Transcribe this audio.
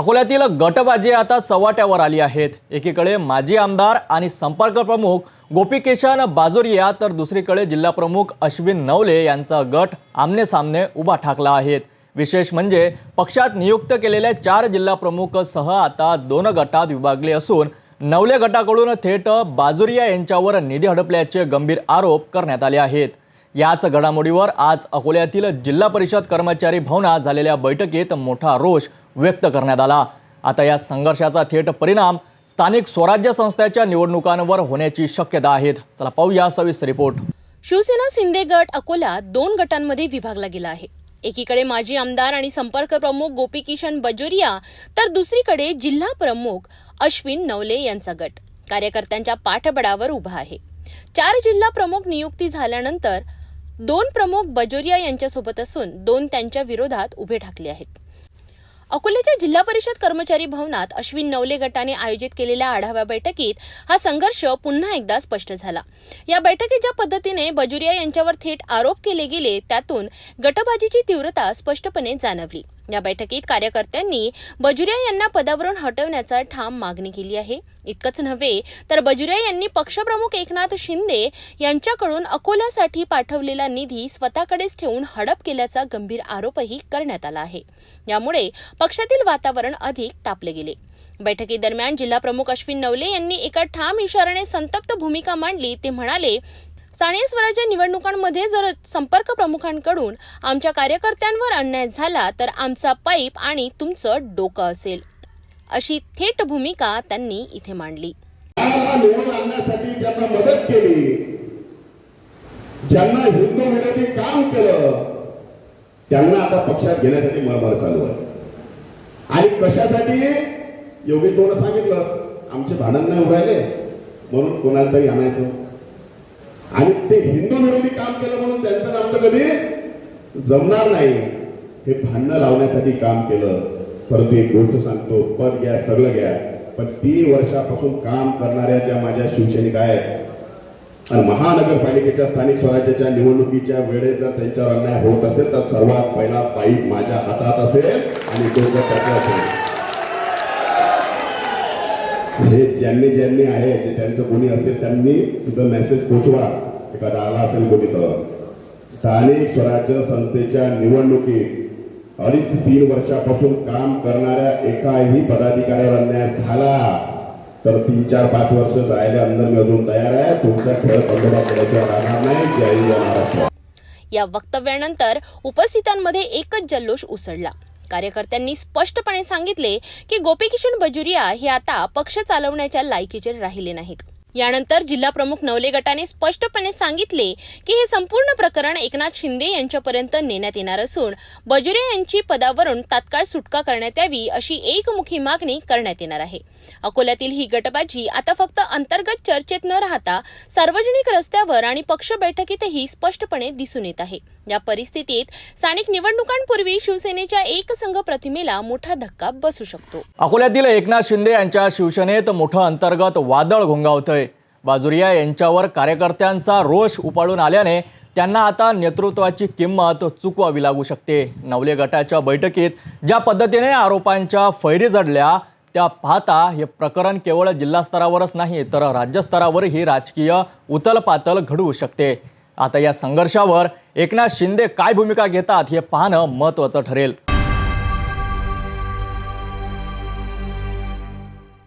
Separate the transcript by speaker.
Speaker 1: अकोल्यातील गटबाजी आता चव्हाट्यावर आली आहेत. एकीकडे माजी आमदार आणि संपर्क प्रमुख गोपीकेशन बाजोरिया तर दुसरीकडे जिल्हाप्रमुख अश्विन नवले यांचा गट आमने सामने उभा ठाकला आहेत. विशेष म्हणजे पक्षात नियुक्त केलेल्या चार जिल्हाप्रमुख सह आता दोन गटात विभागले असून नवले गटाकडून थेट बाजोरिया यांच्यावर निधी हडपल्याचे गंभीर आरोप करण्यात आले आहेत. याच घडामोडीवर आज अकोल्यातील जिल्हा परिषद कर्मचारी भवनात झालेल्या बैठकीत मोठा रोष व्यक्त करण्यात आला. आता या संघर्षाचा थेट परिणाम स्थानिक स्वराज्य संस्थेच्या निवडणुकांवर होण्याची शक्यता आहेत. चला पाहूया सविस्तर रिपोर्ट.
Speaker 2: शिवसेना शिंदे गट अकोला दोन गटांमध्ये विभागला गेला आहे. एकीकडे माजी आमदार आणि संपर्क प्रमुख गोपीकिशन बजोरिया तर दुसरीकडे जिल्हा प्रमुख अश्विन नवले यांचा गट. कार्यकर्त्यांच्या पाठबळावर उभा आहे. चार जिल्हा प्रमुख नियुक्ती झाल्यानंतर दोन प्रमुख बजोरिया यांच्यासोबत असून दोन त्यांच्या विरोधात उभे ठाकले आहेत. अकोल्याच्या जिल्हा परिषद कर्मचारी भवनात अश्विन नवले गटाने आयोजित केलेल्या आढावा बैठकीत हा संघर्ष पुन्हा एकदा स्पष्ट झाला. या बैठकीत ज्या पद्धतीने बजुरिया यांच्यावर थेट आरोप केले गेले त्यातून गटबाजीची तीव्रता स्पष्टपणे जाणवली. या बैठकीत कार्यकर्त्यांनी बजुरिया यांना पदावरून हटवण्याचा ठाम मागणी केली आहे. इतकंच नव्हे तर बजुरिया यांनी पक्षप्रमुख एकनाथ शिंदे यांच्याकडून अकोल्यासाठी पाठवलेला निधी स्वतःकडेच ठेवून हडप केल्याचा गंभीर आरोपही करण्यात आला आहे. यामुळे पक्षातील वातावरण अधिक तापले गेले. बैठकीदरम्यान जिल्हाप्रमुख अश्विन नवले यांनी एका ठाम इशाराने संतप्त भूमिका मांडली. ते म्हणाले स्थानिक स्वराज्य निवडणुकांमध्ये जर संपर्क प्रमुखांकडून आमच्या कार्यकर्त्यांवर अन्याय झाला तर आमचा पाईप आणि तुमचं डोकं असेल. अशी थेट भूमिका त्यांनी इथे मांडली.
Speaker 3: निवडून आणण्यासाठी ज्यांना मदत केली ज्यांना हिंदू विरोधी काम केलं त्यांना आता पक्षात घेण्यासाठी मरमर चालू आहे. आणि कशासाठी? योगी तोंड सांगितलं आमचे भांडण नाही उरायले म्हणून कोणाला तरी आणायचं. आणि ते हिंदू विरोधी काम केलं म्हणून त्यांचं आणि आमचं कधी जमणार नाही. हे भांडणं लावण्यासाठी काम केलं. परंतु एक गोष्ट सांगतो पद घ्या सगळं घ्या. पण तीन वर्षापासून काम करणाऱ्या ज्या माझ्या शिवसैनिक आहेत आणि महानगरपालिकेच्या स्थानिक स्वराज्याच्या निवडणुकीच्या वेळेस जर त्यांच्यावर अन्याय होत असेल तर सर्वात पहिला पाईप माझ्या हातात असेल आणि तो जर त्याचा असेल. हे ज्यांनी ज्यांनी आहे जे त्यांचं कोणी असतील त्यांनी तुझं मेसेज पोचवा. एखादा आला असेल कोणी तर स्थानिक स्वराज्य संस्थेच्या निवडणुकीत अडीच तीन वर्षापासून काम करणाऱ्या एकाही पदाधिकाऱ्यावर अन्याय झाला तर तीन चार पाच वर्ष जायला अंदर मी अजून तयार आहे. तुमचा खेळ पंधरा केल्याशिवाय राहणार नाही जय महाराष्ट्र.
Speaker 2: या वक्तव्यानंतर उपस्थितांमध्ये एकच जल्लोष उसळला. कार्यकर्त्यांनी स्पष्टपणे सांगितले की गोपीकिशन बजुरिया हे आता पक्ष चालवण्याच्या लायकीचे राहिले नाहीत. यानंतर जिल्हा प्रमुख नवले गटाने स्पष्टपणे सांगितले की हे संपूर्ण प्रकरण एकनाथ शिंदे यांच्यापर्यंत नेण्यात येणार असून बजुरिया यांची पदावरून तात्काळ सुटका करण्यात यावी अशी एकमुखी मागणी करण्यात येणार आहे. अकोल्यातील ही गटबाजी आता फक्त अंतर्गत चर्चेत न राहता सार्वजनिक रस्त्यावर आणि पक्ष बैठकीतही स्पष्टपणे दिसून येत आहे. या परिस्थितीत स्थानिक निवडणुकांपूर्वी शिवसेनेच्या एकसंघ प्रतिमेला मोठा धक्का बसू शकतो.
Speaker 1: अकोल्यातील एकनाथ शिंदे यांच्या शिवसेनेत मोठं अंतर्गत वादळ घोंगावतंय. बाजुरिया यांच्यावर कार्यकर्त्यांचा रोष उपाडून आल्याने त्यांना आता नेतृत्वाची किंमत चुकवावी लागू शकते. नवले गटाच्या बैठकीत ज्या पद्धतीने आरोपांच्या फैरी जडल्या त्या पाहता हे प्रकरण केवळ जिल्हास्तरावरच नाही तर राज्यस्तरावरही राजकीय उतलपातल घडवू शकते. आता या संघर्षावर एकनाथ शिंदे काय भूमिका घेतात हे पाहणं महत्त्वाचं ठरेल.